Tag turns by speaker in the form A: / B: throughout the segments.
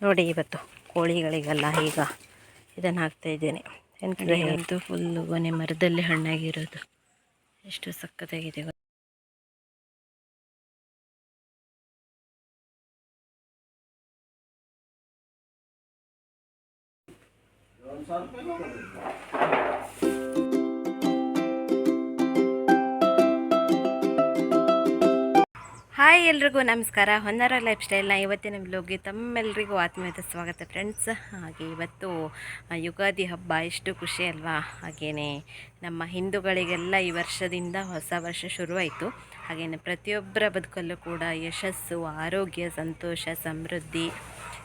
A: ನೋಡಿ ಇವತ್ತು ಕೋಳಿಗಳಿಗೆಲ್ಲ ಈಗ ಇದನ್ನು ಹಾಕ್ತಾ ಇದ್ದೇನೆ. ಎಂತ ಅಂತೂ ಫುಲ್ಲು ಗೊನೆ ಮರದಲ್ಲಿ ಹಣ್ಣಾಗಿರೋದು. ಎಷ್ಟು ಸಕ್ಕತ್ತಾಗಿದೆ ಗೊತ್ತಾ? ಹಾಯ್ ಎಲ್ರಿಗೂ ನಮಸ್ಕಾರ. ಹೊನ್ನಾರ ಲೈಫ್ ಸ್ಟೈಲ್ನ ಇವತ್ತಿನ ಬ್ಲೋಗಿ ತಮ್ಮೆಲ್ಲರಿಗೂ ಆತ್ಮೀಯತೆ ಸ್ವಾಗತ ಫ್ರೆಂಡ್ಸ್ ಹಾಗೆ ಇವತ್ತು ಯುಗಾದಿ ಹಬ್ಬ ಎಷ್ಟು ಖುಷಿ ಅಲ್ವಾ? ಹಾಗೆಯೇ ನಮ್ಮ ಹಿಂದೂಗಳಿಗೆಲ್ಲ ಈ ವರ್ಷದಿಂದ ಹೊಸ ವರ್ಷ ಶುರುವಾಯಿತು. ಹಾಗೆಯೇ ಪ್ರತಿಯೊಬ್ಬರ ಬದುಕಲ್ಲೂ ಕೂಡ ಯಶಸ್ಸು, ಆರೋಗ್ಯ, ಸಂತೋಷ, ಸಮೃದ್ಧಿ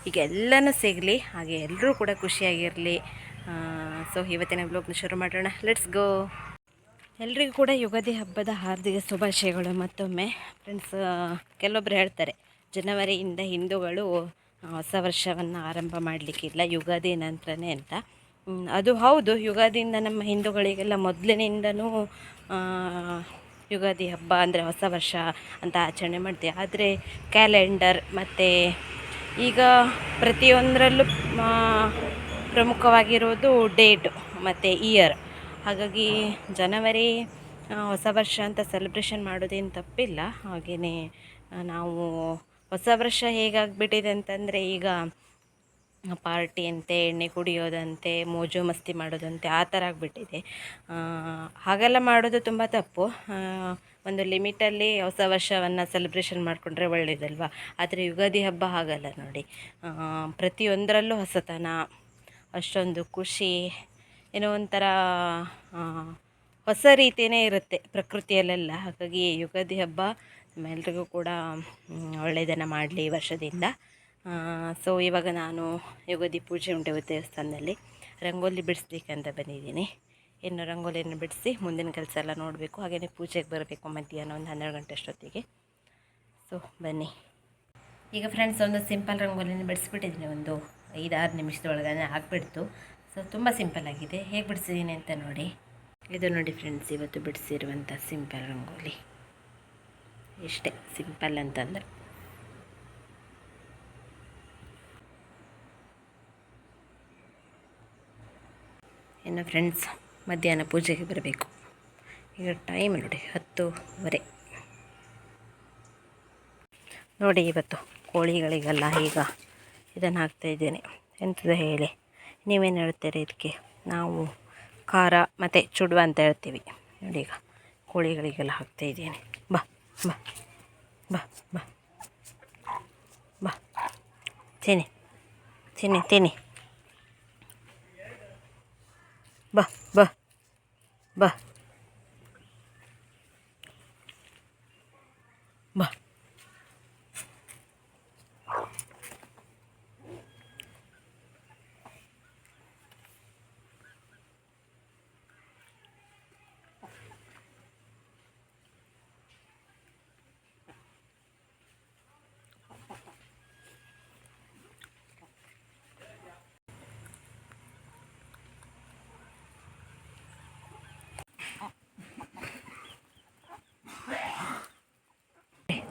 A: ಹೀಗೆಲ್ಲನೂ ಸಿಗಲಿ. ಹಾಗೆ ಎಲ್ಲರೂ ಕೂಡ ಖುಷಿಯಾಗಿರಲಿ. ಸೊ ಇವತ್ತಿನ ಬ್ಲೋಗ್ನ ಶುರು ಮಾಡೋಣ. ಲೆಟ್ಸ್ ಗೋ ಎಲ್ರಿಗೂ ಕೂಡ ಯುಗಾದಿ ಹಬ್ಬದ ಹಾರ್ದಿಕ ಶುಭಾಶಯಗಳು ಮತ್ತೊಮ್ಮೆ. ಫ್ರೆಂಡ್ಸ್ ಕೆಲವೊಬ್ರು ಹೇಳ್ತಾರೆ, ಜನವರಿಯಿಂದ ಹಿಂದೂಗಳು ಹೊಸ ವರ್ಷವನ್ನು ಆರಂಭ ಮಾಡಲಿಕ್ಕಿಲ್ಲ, ಯುಗಾದಿ ನಂತರನೇ ಅಂತ. ಅದು ಹೌದು, ಯುಗಾದಿಯಿಂದ ನಮ್ಮ ಹಿಂದೂಗಳಿಗೆಲ್ಲ ಮೊದಲಿನಿಂದನೂ ಯುಗಾದಿ ಹಬ್ಬ ಅಂದರೆ ಹೊಸ ವರ್ಷ ಅಂತ ಆಚರಣೆ ಮಾಡ್ತೀವಿ. ಆದರೆ ಕ್ಯಾಲೆಂಡರ್ ಮತ್ತು ಈಗ ಪ್ರತಿಯೊಂದರಲ್ಲೂ ಪ್ರಮುಖವಾಗಿರೋದು ಡೇಟು ಮತ್ತು ಇಯರ್ ಹಾಗಾಗಿ ಜನವರಿ ಹೊಸ ವರ್ಷ ಅಂತ ಸೆಲೆಬ್ರೇಷನ್ ಮಾಡೋದೇನು ತಪ್ಪಿಲ್ಲ. ಹಾಗೆಯೇ ನಾವು ಹೊಸ ವರ್ಷ ಹೇಗಾಗ್ಬಿಟ್ಟಿದೆ ಅಂತಂದರೆ ಈಗ ಪಾರ್ಟಿ ಅಂತೆ, ಎಣ್ಣೆ ಕುಡಿಯೋದಂತೆ, ಮೋಜು ಮಸ್ತಿ ಮಾಡೋದಂತೆ, ಆ ಥರ ಆಗಿಬಿಟ್ಟಿದೆ. ಹಾಗೆಲ್ಲ ಮಾಡೋದು ತುಂಬ ತಪ್ಪು. ಒಂದು ಲಿಮಿಟಲ್ಲಿ ಹೊಸ ವರ್ಷವನ್ನು ಸೆಲೆಬ್ರೇಷನ್ ಮಾಡಿಕೊಂಡ್ರೆ ಒಳ್ಳೆಯದಲ್ವಾ ಆದರೆ ಯುಗಾದಿ ಹಬ್ಬ ಹಾಗಲ್ಲ ನೋಡಿ. ಪ್ರತಿಯೊಂದರಲ್ಲೂ ಹೊಸತನ, ಅಷ್ಟೊಂದು ಖುಷಿ ಏನೋ ಒಂಥರ ಹೊಸ ರೀತಿಯೇ ಇರುತ್ತೆ ಪ್ರಕೃತಿಯಲ್ಲೆಲ್ಲ. ಹಾಗಾಗಿ ಯುಗಾದಿ ಹಬ್ಬ ನಮ್ಮೆಲ್ರಿಗೂ ಕೂಡ ಒಳ್ಳೆಯದನ್ನು ಮಾಡಲಿ ವರ್ಷದಿಂದ. ಸೊ ಇವಾಗ ನಾನು ಯುಗಾದಿ ಪೂಜೆ ಉಂಟು ದೇವಸ್ಥಾನದಲ್ಲಿ. ರಂಗೋಲಿ ಬಿಡಿಸ್ಲಿಕ್ಕಂತ ಬಂದಿದ್ದೀನಿ. ಇನ್ನು ರಂಗೋಲಿಯನ್ನು ಬಿಡಿಸಿ ಮುಂದಿನ ಕೆಲಸ ಎಲ್ಲ ನೋಡಬೇಕು. ಹಾಗೆಯೇ ಪೂಜೆಗೆ ಬರಬೇಕು ಮಧ್ಯಾಹ್ನ ಒಂದು ಹನ್ನೆರಡು ಗಂಟೆ ಅಷ್ಟೊತ್ತಿಗೆ. ಸೊ ಬನ್ನಿ. ಈಗ ಫ್ರೆಂಡ್ಸ್ ಒಂದು ಸಿಂಪಲ್ ರಂಗೋಲಿನ ಬಿಡಿಸ್ಬಿಟ್ಟಿದ್ದೀನಿ. ಒಂದು ಐದಾರು ನಿಮಿಷದೊಳಗೆ ಆಗಿಬಿಡ್ತು. ಸೊ ತುಂಬ ಸಿಂಪಲ್ ಆಗಿದೆ. ಹೇಗೆ ಬಿಡಿಸಿದ್ದೀನಿ ಅಂತ ನೋಡಿ. ಇದು ನೋಡಿ ಫ್ರೆಂಡ್ಸ್ ಇವತ್ತು ಬಿಡಿಸಿರುವಂಥ ಸಿಂಪಲ್ ರಂಗೋಲಿ. ಇಷ್ಟೇ ಸಿಂಪಲ್ ಅಂತಂದ್ರೆ. ಇನ್ನು ಫ್ರೆಂಡ್ಸ್ ಮಧ್ಯಾಹ್ನ ಪೂಜೆಗೆ ಬರಬೇಕು. ಈಗ ಟೈಮ್ ನೋಡಿ, ಹತ್ತುವರೆ. ನೋಡಿ, ಇವತ್ತು ಕೋಳಿಗಳಿಗೆಲ್ಲ ಈಗ ಇದನ್ನು ಹಾಕ್ತಾಯಿದ್ದೇನೆ ಎಂಥದ್ದು ಹೇಳಿ? ನೀವೇನು ಹೇಳ್ತೀರಿ ಇದಕ್ಕೆ. ನಾವು ಖಾರ ಮತ್ತು ಚುಡುವ ಅಂತ ಹೇಳ್ತೀವಿ. ನೋಡಿ ಈಗ ಕೋಳಿಗಳಿಗೆಲ್ಲ ಹಾಕ್ತಾ ಇದ್ದೀನಿ. ಬಾ ಬಾ ಬಾ ಬಾ ಬಾ. ತಿನ್ನಿ ತಿನ್ನಿ ತಿನ್ನಿ. ಬಾ ಬಾ ಬಾ.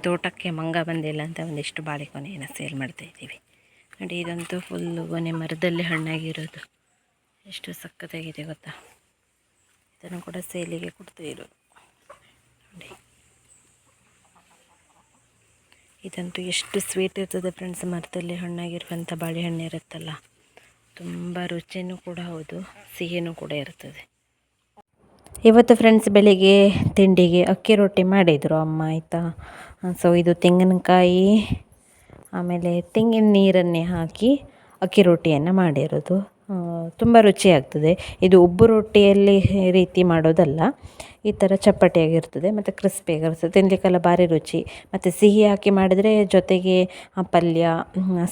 A: ತೋಟಕ್ಕೆ ಮಂಗ ಬಂದಿಲ್ಲ ಅಂತ ಒಂದಿಷ್ಟು ಬಾಳೆಕೊನೆಯನ್ನು ಸೇಲ್ ಮಾಡ್ತಾ ಇದ್ದೀವಿ. ನೋಡಿ, ಇದಂತೂ ಫುಲ್ಲು ಗೊನೆ ಮರದಲ್ಲಿ ಹಣ್ಣಾಗಿರೋದು. ಎಷ್ಟು ಸಕ್ಕತ್ತಾಗಿದೆ ಗೊತ್ತಾ? ಇದನ್ನು ಕೂಡ ಸೇಲಿಗೆ ಕೊಡ್ತಾ ಇರೋದು. ನೋಡಿ. ಇದಂತೂ ಎಷ್ಟು ಸ್ವೀಟ್ ಇರ್ತದೆ ಫ್ರೆಂಡ್ಸ್ ಮರದಲ್ಲಿ ಹಣ್ಣಾಗಿರುವಂಥ ಬಾಳೆಹಣ್ಣು ಇರುತ್ತಲ್ಲ. ತುಂಬ ರುಚಿನೂ ಕೂಡ ಹೌದು, ಸಿಹಿನೂ ಕೂಡ ಇರ್ತದೆ. ಇವತ್ತು ಫ್ರೆಂಡ್ಸ್ ಬೆಳಿಗ್ಗೆ ತಿಂಡಿಗೆ ಅಕ್ಕಿ ರೊಟ್ಟಿ ಮಾಡಿದರು ಅಮ್ಮ, ಆಯಿತಾ? ಸೊ ಇದು ತೆಂಗಿನಕಾಯಿ, ಆಮೇಲೆ ತೆಂಗಿನ ನೀರನ್ನೇ ಹಾಕಿ ಅಕ್ಕಿ ರೊಟ್ಟಿಯನ್ನು ಮಾಡಿರೋದು. ತುಂಬ ರುಚಿಯಾಗ್ತದೆ. ಇದು ಉಬ್ಬು ರೊಟ್ಟಿಯಲ್ಲಿ ರೀತಿ ಮಾಡೋದಲ್ಲ, ಈ ಥರ ಚಪ್ಪಟಿಯಾಗಿರ್ತದೆ, ಮತ್ತು ಕ್ರಿಸ್ಪಿಯಾಗಿರ್ತದೆ ತಿನ್ನಲಿಕ್ಕೆಲ್ಲ ಭಾರಿ ರುಚಿ. ಮತ್ತು ಸಿಹಿ ಹಾಕಿ ಮಾಡಿದರೆ ಜೊತೆಗೆ ಪಲ್ಯ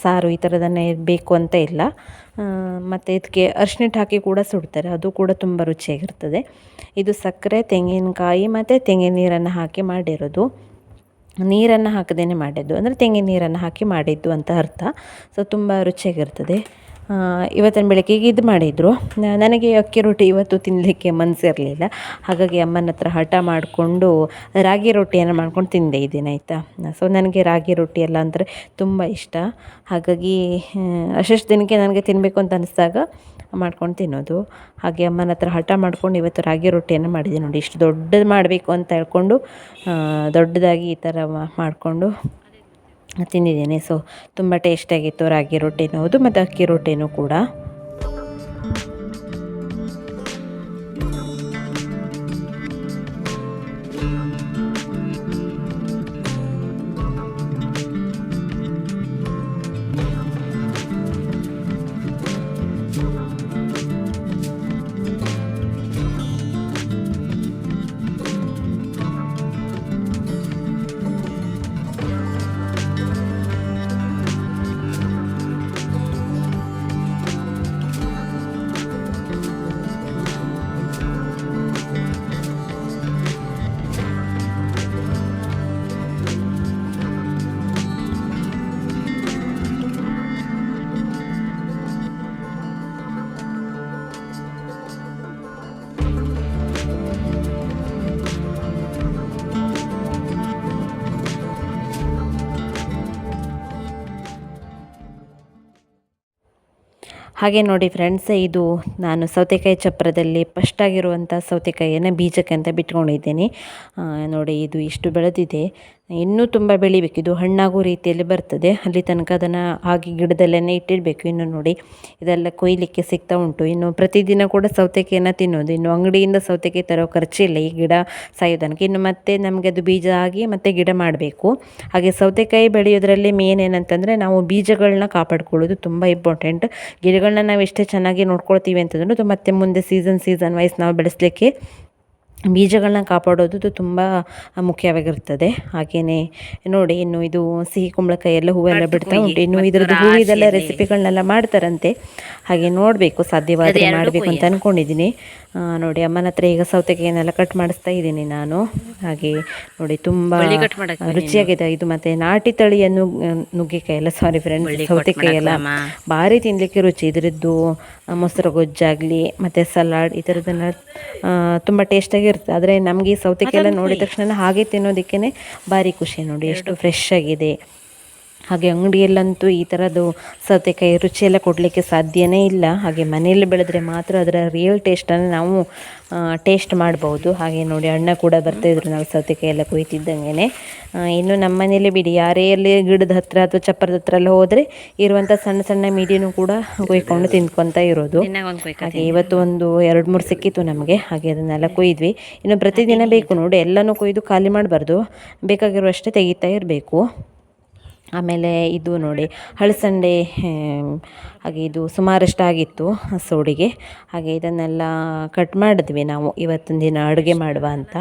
A: ಸಾರು ಈ ಥರದನ್ನೇ ಬೇಕು ಅಂತ ಇಲ್ಲ. ಮತ್ತು ಇದಕ್ಕೆ ಅರ್ಶಿಣಿಟ್ಟು ಹಾಕಿ ಕೂಡ ಸುಡ್ತಾರೆ, ಅದು ಕೂಡ ತುಂಬ ರುಚಿಯಾಗಿರ್ತದೆ. ಇದು ಸಕ್ಕರೆ, ತೆಂಗಿನಕಾಯಿ ಮತ್ತು ತೆಂಗಿನ ನೀರನ್ನು ಹಾಕಿ ಮಾಡಿರೋದು. ನೀರನ್ನು ಹಾಕದೇನೆ ಮಾಡಿದ್ದು. ಅಂದರೆ ತೆಂಗಿನ ನೀರನ್ನು ಹಾಕಿ ಮಾಡಿದ್ದು ಅಂತ ಅರ್ಥ. ಸೊ ತುಂಬ ರುಚಿಯಾಗಿರ್ತದೆ. ಇವತ್ತಿನ ಬೆಳಗ್ಗೆಗೆ ಇದು ಮಾಡಿದರು. ನನಗೆ ಅಕ್ಕಿ ರೊಟ್ಟಿ ಇವತ್ತು ತಿನ್ನಲಿಕ್ಕೆ ಮನಸ್ಸಿರಲಿಲ್ಲ ಹಾಗಾಗಿ ಅಮ್ಮನ ಹತ್ರ ಹಠ ಮಾಡಿಕೊಂಡು ರಾಗಿ ರೊಟ್ಟಿಯನ್ನು ಮಾಡ್ಕೊಂಡು ತಿಂದೆ ಇದ್ದೀನಿ ಆಯಿತಾ. ಸೊ ನನಗೆ ರಾಗಿ ರೊಟ್ಟಿ ಎಲ್ಲ ಅಂದರೆ ತುಂಬ ಇಷ್ಟ. ಹಾಗಾಗಿ ಅಷ್ಟು ದಿನಕ್ಕೆ ನನಗೆ ತಿನ್ನಬೇಕು ಅಂತ ಅನಿಸಿದಾಗ ಮಾಡ್ಕೊಂಡು ತಿನ್ನೋದು. ಹಾಗೆ ಅಮ್ಮನ ಹತ್ರ ಹಠ ಮಾಡ್ಕೊಂಡು ಇವತ್ತು ರಾಗಿ ರೊಟ್ಟಿಯನ್ನು ಮಾಡಿದ್ದೀನಿ ನೋಡಿ. ಇಷ್ಟು ದೊಡ್ಡದು ಮಾಡಬೇಕು ಅಂತ ಹೇಳ್ಕೊಂಡು ದೊಡ್ಡದಾಗಿ ಈ ಥರ ಮಾಡಿಕೊಂಡು ತಿಂದಿದ್ದೀನಿ. ಸೊ ತುಂಬ ಟೇಸ್ಟಿಯಾಗಿತ್ತು ರಾಗಿ ರೊಟ್ಟಿನೂ ಹೌದು ಮತ್ತು ಅಕ್ಕಿ ರೊಟ್ಟಿನೂ ಕೂಡ. ಹಾಗೆ ನೋಡಿ ಫ್ರೆಂಡ್ಸ್ ಇದು ನಾನು ಸೌತೆಕಾಯಿ ಚಪ್ರದಲ್ಲಿ ಫಸ್ಟಾಗಿರುವಂಥ ಸೌತೆಕಾಯಿಯನ್ನು ಬೀಜಕ್ಕೆ ಅಂತ ಬಿಟ್ಕೊಂಡಿದ್ದೀನಿ. ನೋಡಿ ಇದು ಇಷ್ಟು ಬೆಳೆದಿದೆ. ಇನ್ನೂ ತುಂಬ ಬೆಳಿಬೇಕು. ಇದು ಹಣ್ಣಾಗೋ ರೀತಿಯಲ್ಲಿ ಬರ್ತದೆ. ಅಲ್ಲಿ ತನಕ ಅದನ್ನು ಹಾಗೆ ಗಿಡದಲ್ಲೇ ಇಟ್ಟಿರಬೇಕು ಇನ್ನು ನೋಡಿ, ಇದೆಲ್ಲ ಕೊಯ್ಲಿಕ್ಕೆ ಸಿಗ್ತಾ ಉಂಟು. ಇನ್ನು ಪ್ರತಿದಿನ ಕೂಡ ಸೌತೆಕೆಯನ್ನು ತಿನ್ನೋದು ಇನ್ನು ಅಂಗಡಿಯಿಂದ ಸೌತೆಕಾಯಿ ತರೋ ಖರ್ಚಿಲ್ಲ ಈ ಗಿಡ ಸಾಯೋದನಕ್ಕೆ ಇನ್ನು ಮತ್ತೆ ನಮಗೆ ಅದು ಬೀಜ ಆಗಿ ಮತ್ತೆ ಗಿಡ ಮಾಡಬೇಕು. ಹಾಗೆ ಸೌತೆಕಾಯಿ ಬೆಳೆಯೋದ್ರಲ್ಲಿ ಮೇನ್ ಏನಂತಂದರೆ, ನಾವು ಬೀಜಗಳನ್ನ ಕಾಪಾಡ್ಕೊಳ್ಳೋದು ತುಂಬ ಇಂಪಾರ್ಟೆಂಟ್ ಗಿಡಗಳನ್ನ ನಾವು ಎಷ್ಟೇ ಚೆನ್ನಾಗಿ ನೋಡ್ಕೊಳ್ತೀವಿ ಅಂತಂದ್ರೂ ಮತ್ತೆ ಮುಂದೆ ಸೀಸನ್ ಸೀಸನ್ ವೈಸ್ ನಾವು ಬೆಳೆಸಲಿಕ್ಕೆ ಬೀಜಗಳನ್ನ ಕಾಪಾಡೋದು ತುಂಬ ಮುಖ್ಯವಾಗಿರ್ತದೆ. ಹಾಗೇನೆ ನೋಡಿ ಇನ್ನು ಇದು ಸಿಹಿ ಕುಂಬಳಕಾಯಿ ಎಲ್ಲ ಹೂವೆಲ್ಲ ಬಿಡ್ತಾ ಉಂಟು. ಇನ್ನು ಇದ್ರದ್ದು ಹೂವಿದೆಲ್ಲ ರೆಸಿಪಿಗಳನ್ನೆಲ್ಲ ಮಾಡ್ತಾರಂತೆ. ಹಾಗೆ ನೋಡಬೇಕು ಸಾಧ್ಯವಾದರೆ ಮಾಡಬೇಕು ಅಂತ ಅಂದ್ಕೊಂಡಿದ್ದೀನಿ ನೋಡಿ ಅಮ್ಮನ ಹತ್ರ ಈಗ ಸೌತೆಕಾಯಿನೆಲ್ಲ ಕಟ್ ಮಾಡಿಸ್ತಾ ಇದ್ದೀನಿ ನಾನು. ಹಾಗೆ ನೋಡಿ ತುಂಬ ರುಚಿಯಾಗಿದೆ ಇದು ಮತ್ತೆ ನಾಟಿ ತಳಿಯನ್ನು ನುಗ್ಗಿಕಾಯಿ ಎಲ್ಲ ಸಾರಿ ಫ್ರೆಂಡ್ಸ್ ಸೌತೆಕಾಯಿ ಎಲ್ಲ ಭಾರಿ ತಿನ್ನಲಿಕ್ಕೆ ರುಚಿ. ಇದರದ್ದು ಮೊಸರು ಗೊಜ್ಜಾಗಲಿ ಮತ್ತು ಸಲಾಡ್ ಈ ಥರದ್ದೆಲ್ಲ ತುಂಬ ಟೇಸ್ಟಾಗಿರುತ್ತೆ ಆದರೆ ನಮಗೆ ಈ ಸೌತೆಕಾಯಿ ಎಲ್ಲ ನೋಡಿದ ತಕ್ಷಣ ಹಾಗೆ ತಿನ್ನೋದಕ್ಕೇ ಭಾರಿ ಖುಷಿ ನೋಡಿ. ಎಷ್ಟು ಫ್ರೆಶ್ ಆಗಿದೆ. ಹಾಗೆ ಅಂಗಡಿಯಲ್ಲಂತೂ ಈ ಥರದ್ದು ಸೌತೆಕಾಯಿ ರುಚಿಯೆಲ್ಲ ಕೊಡಲಿಕ್ಕೆ ಸಾಧ್ಯವೇ ಇಲ್ಲ. ಹಾಗೆ ಮನೆಯಲ್ಲಿ ಬೆಳೆದ್ರೆ ಮಾತ್ರ ಅದರ ರಿಯಲ್ ಟೇಸ್ಟನ್ನು ನಾವು ಟೇಸ್ಟ್ ಮಾಡ್ಬೋದು. ಹಾಗೆ ನೋಡಿ ಅಣ್ಣ ಕೂಡ ಬರ್ತಾಯಿದ್ರು ನಾವು ಸೌತೆಕಾಯಿ ಎಲ್ಲ ಕೊಯ್ತಿದ್ದಂಗೆ ಇನ್ನು ನಮ್ಮ ಮನೆಯಲ್ಲಿ ಬಿಡಿ, ಯಾರೇ ಅಲ್ಲಿ ಗಿಡದ ಹತ್ರ ಅಥವಾ ಚಪ್ಪರದ ಹತ್ರ ಎಲ್ಲ ಹೋದರೆ ಇರುವಂಥ ಸಣ್ಣ ಸಣ್ಣ ಮೀಡಿಯೂ ಕೂಡ ಕೊಯ್ಕೊಂಡು ತಿನ್ಕೊತ ಇರೋದು. ಹಾಗೆ ಇವತ್ತು ಒಂದು ಎರಡು ಮೂರು ಸಿಕ್ಕಿತ್ತು ನಮಗೆ, ಹಾಗೆ ಅದನ್ನೆಲ್ಲ ಕೊಯ್ದ್ವಿ. ಇನ್ನು ಪ್ರತಿದಿನ ಬೇಕು ನೋಡಿ, ಎಲ್ಲನೂ ಕೊಯ್ದು ಖಾಲಿ ಮಾಡಬಾರ್ದು. ಬೇಕಾಗಿರುವಷ್ಟೇ ತೆಗಿತಾ ಇರಬೇಕು. ಆಮೇಲೆ ಇದು ನೋಡಿ ಹಳಸಂಡೆ ಹಾಗೆ ಇದು ಸುಮಾರಷ್ಟು ಆಗಿತ್ತು ಸೋಡಿಗೆ. ಹಾಗೆ ಇದನ್ನೆಲ್ಲ ಕಟ್ ಮಾಡಿದ್ವಿ ನಾವು. ಇವತ್ತಿನ ದಿನ ಅಡುಗೆ ಮಾಡುವ ಅಂತ.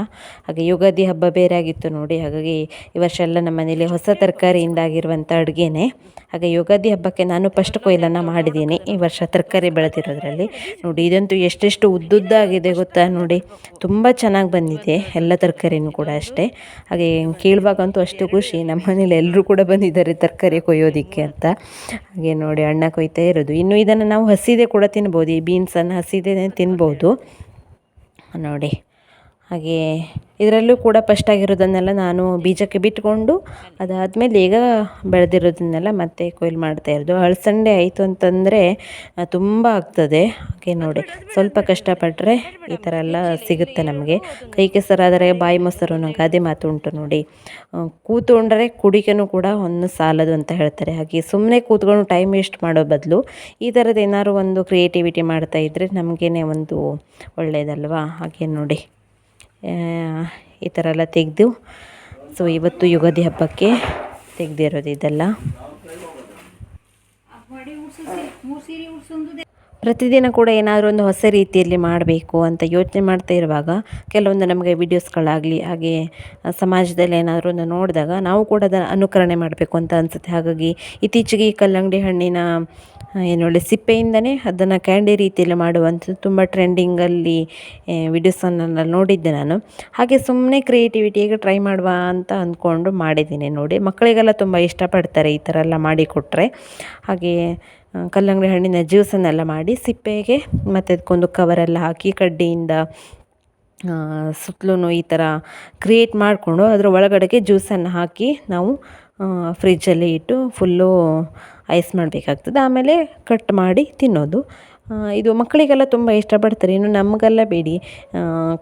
A: ಹಾಗೆ ಯುಗಾದಿ ಹಬ್ಬ ಬೇರೆ ಆಗಿತ್ತು ನೋಡಿ. ಹಾಗಾಗಿ ಈ ವರ್ಷ ಎಲ್ಲ ನಮ್ಮ ಮನೇಲಿ ಹೊಸ ತರಕಾರಿಯಿಂದ ಆಗಿರುವಂಥ ಅಡುಗೆನೇ. ಹಾಗೆ ಯುಗಾದಿ ಹಬ್ಬಕ್ಕೆ ನಾನು ಫಸ್ಟ್ ಕೊಯ್ಲನ್ನು ಮಾಡಿದ್ದೀನಿ. ಈ ವರ್ಷ ತರಕಾರಿ ಬೆಳೆದಿರೋದ್ರಲ್ಲಿ. ನೋಡಿ, ಇದಂತೂ ಎಷ್ಟೆಷ್ಟು ಉದ್ದುದ್ದಾಗಿದೆ ಗೊತ್ತಾ ನೋಡಿ. ತುಂಬ ಚೆನ್ನಾಗಿ ಬಂದಿದೆ ಎಲ್ಲ ತರಕಾರಿನೂ ಕೂಡ ಅಷ್ಟೇ. ಹಾಗೆ ಕೇಳುವಾಗಂತೂ ಅಷ್ಟು ಖುಷಿ. ನಮ್ಮ ಮನೇಲಿ ಎಲ್ಲರೂ ಕೂಡ ಬಂದಿದ್ದಾರೆ ತರಕಾರಿ ಕೊಯ್ಯೋದಕ್ಕೆ ಅಂತ. ಹಾಗೆ ನೋಡಿ, ಅಣ್ಣ ಕೊಯ್ತಾ ಇರೋದು. ಇನ್ನು ಇದನ್ನು ನಾವು ಹಸಿದೆ ಕೂಡ ತಿನ್ಬೋದು. ಈ ಬೀನ್ಸನ್ನು ಹಸಿದೆ ತಿನ್ಬೋದು. ನೋಡಿ. ಹಾಗೆ ಇದರಲ್ಲೂ ಕೂಡ ಫಸ್ಟ್ ಆಗಿರೋದನ್ನೆಲ್ಲ ನಾನು ಬೀಜಕ್ಕೆ ಬಿಟ್ಕೊಂಡು ಅದಾದಮೇಲೆ ಈಗ ಬೆಳೆದಿರೋದನ್ನೆಲ್ಲ ಮತ್ತೆ ಕೊಯ್ಲು ಮಾಡ್ತಾ ಇರೋದು. ಅಳಸಂಡೆ ಆಯಿತು ಅಂತಂದರೆ ತುಂಬ ಆಗ್ತದೆ. ಹಾಗೆ ನೋಡಿ, ಸ್ವಲ್ಪ ಕಷ್ಟಪಟ್ಟರೆ ಈ ಥರ ಎಲ್ಲ ಸಿಗುತ್ತೆ ನಮಗೆ. ಕೈ ಕೆಸರಾದರೆ, ಬಾಯಿ ಮೊಸರು ಅನ್ನೋ ಗಾದೆ ಮಾತು ಉಂಟು ನೋಡಿ. ಕೂತ್ಕೊಂಡ್ರೆ ಕುಡಿಕೆನೂ ಕೂಡ ಒಂದು ಸಾಲದು ಅಂತ ಹೇಳ್ತಾರೆ. ಹಾಗೆ ಸುಮ್ಮನೆ ಕೂತ್ಕೊಂಡು ಟೈಮ್ ವೇಸ್ಟ್ ಮಾಡೋ ಬದಲು ಈ ಥರದ್ದು ಏನಾದ್ರು ಒಂದು ಕ್ರಿಯೇಟಿವಿಟಿ ಮಾಡ್ತಾ ಇದ್ದರೆ ನಮಗೇನೆ ಒಂದು ಒಳ್ಳೆಯದಲ್ವಾ ಹಾಗೆ ನೋಡಿ. ಈ ಥರ ಎಲ್ಲ ತೆಗೆದು ಸೊ ಇವತ್ತು ಯುಗಾದಿ ಹಬ್ಬಕ್ಕೆ ತೆಗೆದಿರೋದು ಇದೆಲ್ಲ. ಪ್ರತಿದಿನ ಕೂಡ ಏನಾದರೂ ಒಂದು ಹೊಸ ರೀತಿಯಲ್ಲಿ ಮಾಡಬೇಕು ಅಂತ ಯೋಚನೆ ಮಾಡ್ತಾ ಇರುವಾಗ ಕೆಲವೊಂದು ನಮಗೆ ವಿಡಿಯೋಸ್ಗಳಾಗಲಿ, ಹಾಗೆ ಸಮಾಜದಲ್ಲಿ ಏನಾದರೂ ಒಂದು ನೋಡಿದಾಗ ನಾವು ಕೂಡ ಅದನ್ನು ಅನುಕರಣೆ ಮಾಡಬೇಕು ಅಂತ ಅನಿಸುತ್ತೆ. ಹಾಗಾಗಿ ಇತ್ತೀಚೆಗೆ ಈ ಕಲ್ಲಂಗಡಿ ಹಣ್ಣಿನ ಏನು ಒಳ್ಳೆ ಸಿಪ್ಪೆಯಿಂದನೇ ಅದನ್ನು ಕ್ಯಾಂಡಿ ರೀತಿಯಲ್ಲಿ ಮಾಡುವಂಥದ್ದು ತುಂಬ ಟ್ರೆಂಡಿಂಗಲ್ಲಿ ವಿಡಿಯೋಸನ್ನು ನೋಡಿದ್ದೆ ನಾನು. ಹಾಗೆ ಸುಮ್ಮನೆ ಕ್ರಿಯೇಟಿವಿಟಿಯಾಗಿ ಟ್ರೈ ಮಾಡುವ ಅಂತ ಅಂದ್ಕೊಂಡು ಮಾಡಿದ್ದೀನಿ ನೋಡಿ. ಮಕ್ಕಳಿಗೆಲ್ಲ ತುಂಬ ಇಷ್ಟಪಡ್ತಾರೆ ಈ ಥರ ಎಲ್ಲ ಮಾಡಿಕೊಟ್ರೆ. ಹಾಗೆ ಕಲ್ಲಂಗಡಿ ಹಣ್ಣಿನ ಜ್ಯೂಸನ್ನೆಲ್ಲ ಮಾಡಿ ಸಿಪ್ಪೆಗೆ ಮತ್ತು ಅದಕ್ಕೊಂದು ಕವರೆಲ್ಲ ಹಾಕಿ ಕಡ್ಡಿಯಿಂದ ಸುತ್ತಲೂ ಈ ಥರ ಕ್ರಿಯೇಟ್ ಮಾಡಿಕೊಂಡು ಅದರ ಒಳಗಡೆಗೆ ಜ್ಯೂಸನ್ನು ಹಾಕಿ ನಾವು ಫ್ರಿಜ್ಜಲ್ಲಿ ಇಟ್ಟು ಫುಲ್ಲು ಐಸ್ ಮಾಡಬೇಕಾಗ್ತದೆ. ಆಮೇಲೆ ಕಟ್ ಮಾಡಿ ತಿನ್ನೋದು. ಇದು ಮಕ್ಕಳಿಗೆಲ್ಲ ತುಂಬ ಇಷ್ಟಪಡ್ತಾರೆ. ಇನ್ನು ನಮಗೆಲ್ಲ ಬೇಡಿ.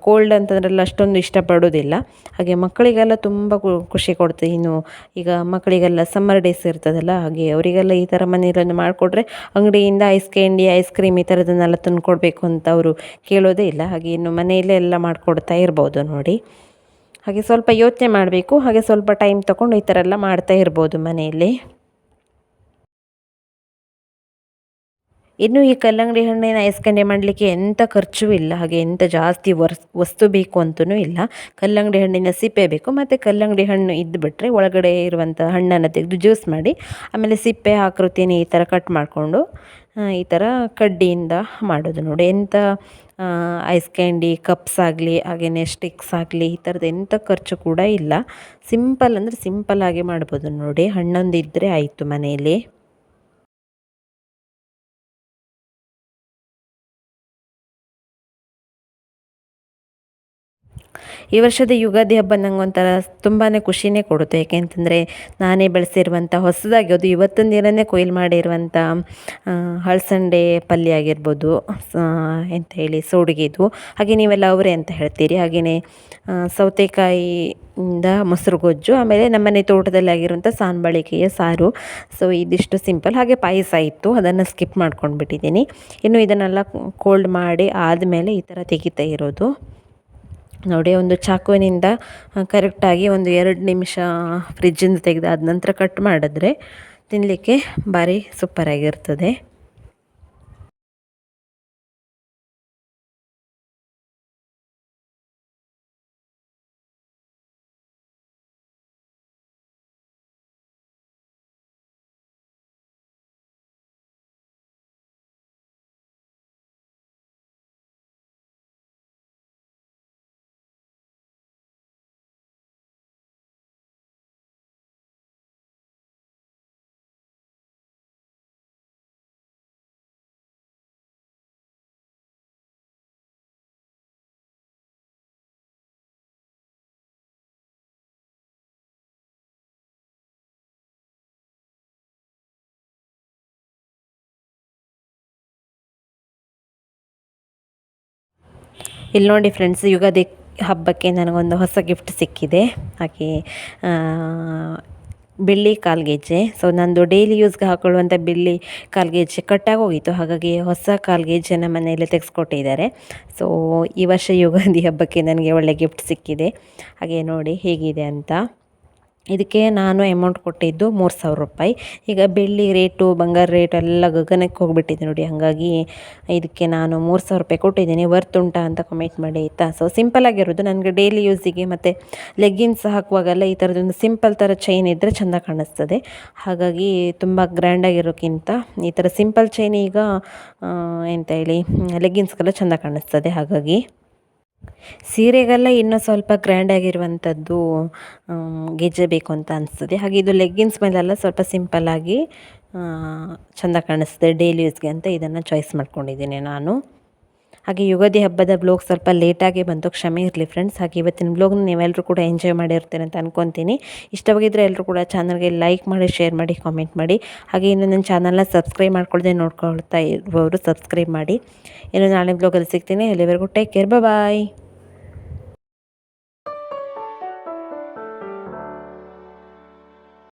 A: ಕೋಲ್ಡ್ ಅಂತಂದ್ರೆಲ್ಲ ಅಷ್ಟೊಂದು ಇಷ್ಟಪಡೋದಿಲ್ಲ ಹಾಗೆ ಮಕ್ಕಳಿಗೆಲ್ಲ ತುಂಬ ಖುಷಿ ಕೊಡ್ತದೆ ಇನ್ನು ಈಗ ಮಕ್ಕಳಿಗೆಲ್ಲ ಸಮ್ಮರ್ ಡೇಸ್ ಇರ್ತದಲ್ಲ, ಹಾಗೆ ಅವರಿಗೆಲ್ಲ ಈ ಥರ ಮನೆಯಲ್ಲೊಂದು ಮಾಡಿಕೊಟ್ರೆ ಅಂಗಡಿಯಿಂದ ಐಸ್ ಕ್ಯಾಂಡಿ ಐಸ್ ಕ್ರೀಮ್ ಈ ಥರದನ್ನೆಲ್ಲ ತಂದು ಕೊಡಬೇಕು ಅಂತ ಅವರು ಕೇಳೋದೇ ಇಲ್ಲ. ಹಾಗೆ ಇನ್ನು ಮನೆಯಲ್ಲೇ ಎಲ್ಲ ಮಾಡಿಕೊಡ್ತಾ ಇರ್ಬೋದು ನೋಡಿ. ಹಾಗೆ ಸ್ವಲ್ಪ ಯೋಚನೆ ಮಾಡಬೇಕು. ಹಾಗೆ ಸ್ವಲ್ಪ ಟೈಮ್ ತಗೊಂಡು ಈ ಥರ ಎಲ್ಲ ಮಾಡ್ತಾ ಇರ್ಬೋದು ಮನೆಯಲ್ಲಿ. ಇನ್ನು ಈ ಕಲ್ಲಂಗಡಿ ಹಣ್ಣಿನ ಐಸ್ ಕ್ಯಾಂಡಿ ಮಾಡಲಿಕ್ಕೆ ಎಂಥ ಖರ್ಚು ಇಲ್ಲ, ಹಾಗೆ ಎಂಥ ಜಾಸ್ತಿ ವರ್ಸ್ ವಸ್ತು ಬೇಕು ಅಂತಲೂ ಇಲ್ಲ. ಕಲ್ಲಂಗಡಿ ಹಣ್ಣಿನ ಸಿಪ್ಪೆ ಬೇಕು, ಮತ್ತು ಕಲ್ಲಂಗಡಿ ಹಣ್ಣು ಇದ್ದುಬಿಟ್ರೆ ಒಳಗಡೆ ಇರುವಂಥ ಹಣ್ಣನ್ನು ತೆಗೆದು ಜ್ಯೂಸ್ ಮಾಡಿ, ಆಮೇಲೆ ಸಿಪ್ಪೆ, ಆಕೃತಿನ ಈ ಥರ ಕಟ್ ಮಾಡಿಕೊಂಡು ಈ ಥರ ಕಡ್ಡಿಯಿಂದ ಮಾಡೋದು ನೋಡಿ. ಎಂಥ ಐಸ್ ಕ್ಯಾಂಡಿ ಕಪ್ಸ್ ಆಗಲಿ ಹಾಗೆಯೇ ಸ್ಟಿಕ್ಸ್ ಆಗಲಿ, ಈ ಥರದ್ದು ಎಂಥ ಖರ್ಚು ಕೂಡ ಇಲ್ಲ. ಸಿಂಪಲ್ ಅಂದರೆ ಸಿಂಪಲ್ ಆಗಿ ಮಾಡ್ಬೋದು ನೋಡಿ. ಹಣ್ಣೊಂದು ಇದ್ದರೆ ಆಯಿತು ಮನೆಯಲ್ಲಿ. ಈ ವರ್ಷದ ಯುಗಾದಿ ಹಬ್ಬ ನಂಗೆ ಒಂಥರ ತುಂಬಾ ಖುಷಿನೇ ಕೊಡುತ್ತೆ. ಯಾಕೆಂತಂದರೆ ನಾನೇ ಬೆಳೆಸಿರುವಂಥ ಹೊಸದಾಗಿ ಅದು ಇವತ್ತಿನ ದಿನವೇ ಕೊಯ್ಲು ಮಾಡಿರುವಂಥ ಹಳಸಂಡೆ ಪಲ್ಯ ಆಗಿರ್ಬೋದು ಅಂತ ಹೇಳಿ ಸೋಡಿಗೆದು ಹಾಗೆ ನೀವೆಲ್ಲ ಅವರೇ ಅಂತ ಹೇಳ್ತೀರಿ. ಹಾಗೆಯೇ ಸೌತೆಕಾಯಿ ಸೌತೆಕಾಯಿಯಿಂದ ಮೊಸರು ಗೊಜ್ಜು, ಆಮೇಲೆ ನಮ್ಮನೆ ತೋಟದಲ್ಲಿ ಆಗಿರುವಂಥ ಸಾಂಬಳಿಕೆಯ ಸಾರು. ಸೊ ಇದಿಷ್ಟು ಸಿಂಪಲ್. ಹಾಗೆ ಪಾಯಸ ಇತ್ತು. ಅದನ್ನು ಸ್ಕಿಪ್ ಮಾಡ್ಕೊಂಡು ಬಿಟ್ಟಿದ್ದೀನಿ ಇನ್ನು ಇದನ್ನೆಲ್ಲ ಕೋಲ್ಡ್ ಮಾಡಿ ಆದಮೇಲೆ ಈ ಥರ ತೆಗಿತಾ ಇರೋದು. ನೋಡಿ, ಒಂದು ಚಾಕುವಿನಿಂದ ಕರೆಕ್ಟಾಗಿ ಒಂದು ಎರಡು ನಿಮಿಷ ಫ್ರಿಜ್ಜಿಂದ ತೆಗೆದು ಆದ ನಂತರ ಕಟ್ ಮಾಡಿದ್ರೆ ತಿನ್ನಲಿಕ್ಕೆ ಭಾರಿ ಸೂಪರಾಗಿರ್ತದೆ ಇಲ್ಲಿ ನೋಡಿ ಫ್ರೆಂಡ್ಸ್ ಯುಗಾದಿ ಹಬ್ಬಕ್ಕೆ ನನಗೊಂದು ಹೊಸ ಗಿಫ್ಟ್ ಸಿಕ್ಕಿದೆ. ಹಾಗೆ ಬಿಳಿ ಬೆಳ್ಳಿ ಕಾಲ್ಗೆಜ್ಜೆ. ಸೊ ನಂದು ಡೈಲಿ ಯೂಸ್ಗೆ ಹಾಕೊಳ್ಳುವಂಥ ಬೆಳ್ಳಿ ಕಾಲ್ಗೆಜ್ಜೆ ಕಟ್ಟಾಗಿ ಹೋಗಿತ್ತು ಹಾಗಾಗಿ ಹೊಸ ಕಾಲ್ಗೆಜ್ಜೆನ ಮನೆಯಲ್ಲಿ ತೆಗೆಸ್ಕೊಟ್ಟಿದ್ದಾರೆ. ಸೊ ಈ ವರ್ಷ ಯುಗಾದಿ ಹಬ್ಬಕ್ಕೆ ನನಗೆ ಒಳ್ಳೆ ಗಿಫ್ಟ್ ಸಿಕ್ಕಿದೆ. ಹಾಗೆ ನೋಡಿ ಹೇಗಿದೆ ಅಂತ. ಇದಕ್ಕೆ ನಾನು ಅಮೌಂಟ್ ಕೊಟ್ಟಿದ್ದು ಮೂರು ಸಾವಿರ ರೂಪಾಯಿ. ಈಗ ಬೆಳ್ಳಿ ರೇಟು ಬಂಗಾರ ರೇಟ್ ಎಲ್ಲ ಗಗನಕ್ಕೆ ಹೋಗಿಬಿಟ್ಟಿದೆ ನೋಡಿ, ಹಾಗಾಗಿ ಇದಕ್ಕೆ ನಾನು ಮೂರು ಸಾವಿರ ರೂಪಾಯಿ ಕೊಟ್ಟಿದ್ದೀನಿ. ವರ್ತ್ ಉಂಟಾ ಅಂತ ಕಮೆಂಟ್ ಮಾಡಿ, ಆಯಿತಾ? ಸೊ ಸಿಂಪಲ್ ಆಗಿರೋದು. ನನಗೆ ಡೈಲಿ ಯೂಸಿಗೆ ಮತ್ತು ಲೆಗ್ಗಿನ್ಸ್ ಹಾಕುವಾಗೆಲ್ಲ ಈ ಥರದೊಂದು ಸಿಂಪಲ್ ಥರ ಚೈನ್ ಇದ್ದರೆ ಚೆಂದ ಕಾಣಿಸ್ತದೆ. ಹಾಗಾಗಿ ತುಂಬ ಗ್ರ್ಯಾಂಡಾಗಿರೋಕ್ಕಿಂತ ಈ ಥರ ಸಿಂಪಲ್ ಚೈನ್ ಈಗ ಎಂತ ಹೇಳಿ ಲೆಗ್ಗಿನ್ಸ್ಗೆಲ್ಲ ಚೆಂದ ಕಾಣಿಸ್ತದೆ. ಹಾಗಾಗಿ ಸೀರೆಗೆಲ್ಲ ಇನ್ನೂ ಸ್ವಲ್ಪ ಗ್ರ್ಯಾಂಡ್ ಆಗಿರುವಂಥದ್ದು ಗೆಜ್ಜೆ ಬೇಕು ಅಂತ ಅನಿಸ್ತದೆ. ಹಾಗೆ ಇದು ಲೆಗ್ಗಿನ್ಸ್ ಮೇಲೆಲ್ಲ ಸ್ವಲ್ಪ ಸಿಂಪಲ್ಲಾಗಿ ಚೆಂದ ಕಾಣಿಸ್ತದೆ. ಡೈಲಿ ಯೂಸ್ಗೆ ಅಂತ ಇದನ್ನು ಚಾಯ್ಸ್ ಮಾಡ್ಕೊಂಡಿದ್ದೀನಿ ನಾನು. ಹಾಗೆ ಯುಗಾದಿ ಹಬ್ಬದ ಬ್ಲಾಗ್ ಸ್ವಲ್ಪ ಲೇಟಾಗಿ ಬಂತು. ಕ್ಷಮೆ ಇರಲಿ ಫ್ರೆಂಡ್ಸ್ ಹಾಗೆ ಇವತ್ತಿನ ಬ್ಲಾಗ್ನ ನೀವೆಲ್ಲರೂ ಕೂಡ ಎಂಜಾಯ್ ಮಾಡಿರ್ತೀರ ಅಂತ ಅನ್ಕೊತೀನಿ. ಇಷ್ಟವಾಗಿದ್ದರೆ ಎಲ್ಲರೂ ಕೂಡ ಚಾನಲ್ಗೆ ಲೈಕ್ ಮಾಡಿ ಶೇರ್ ಮಾಡಿ ಕಾಮೆಂಟ್ ಮಾಡಿ. ಹಾಗೆ ಇನ್ನು ನನ್ನ ಚಾನಲ್ನ ಸಬ್ಸ್ಕ್ರೈಬ್ ಮಾಡ್ಕೊಳ್ಳದೆ ನೋಡ್ಕೊಳ್ತಾ ಇರುವವರು ಸಬ್ಸ್ಕ್ರೈಬ್ ಮಾಡಿ. ಇನ್ನು ನಾಳೆ ಬ್ಲಾಗಲ್ಲಿ ಸಿಗ್ತೀನಿ. ಎಲ್ಲಿವರೆಗೂ ಟೇಕ್ ಕೇರ್ ಬಾಯ್